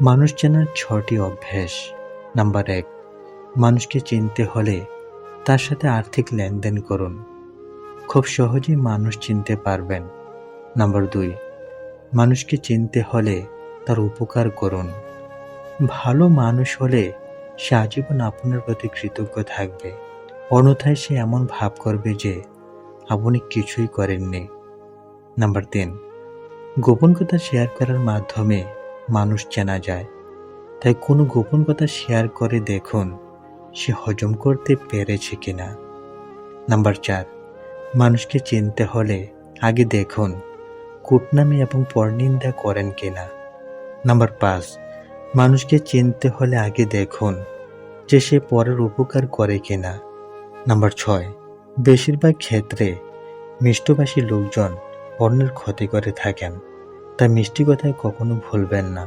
মানুষ চেনার ছটি অভ্যেস। নাম্বার এক, মানুষকে চিনতে হলে তার সাথে আর্থিক লেনদেন করুন। খুব সহজেই মানুষ চিনতে পারবেন। নাম্বার দুই, মানুষকে চিনতে হলে তার উপকার করুন। ভালো মানুষ হলে সে আজীবন আপনার প্রতি কৃতজ্ঞ থাকবে। অন্যথায় সে এমন ভাব করবে যে আপনি কিছুই করেননি। নাম্বার তিন, গোপন কথা শেয়ার করার মাধ্যমে মানুষ চেনা যায়। তাই কোনো গোপন কথা শেয়ার করে দেখুন, সে হজম করতে পেরেছে কিনা। নাম্বার চার, মানুষকে চিনতে হলে আগে দেখুন, কুটনামি এবং পরনিন্দা করেন কিনা। নাম্বার পাঁচ, মানুষকে চিনতে হলে আগে দেখুন যে সে পরের উপকার করে কিনা। নাম্বার ছয়, বেশিরভাগ ক্ষেত্রে মিষ্টভাষী লোকজন অন্যের ক্ষতি করে থাকেন। তাই মিষ্টি কথায় কখনো ভুলবেন না।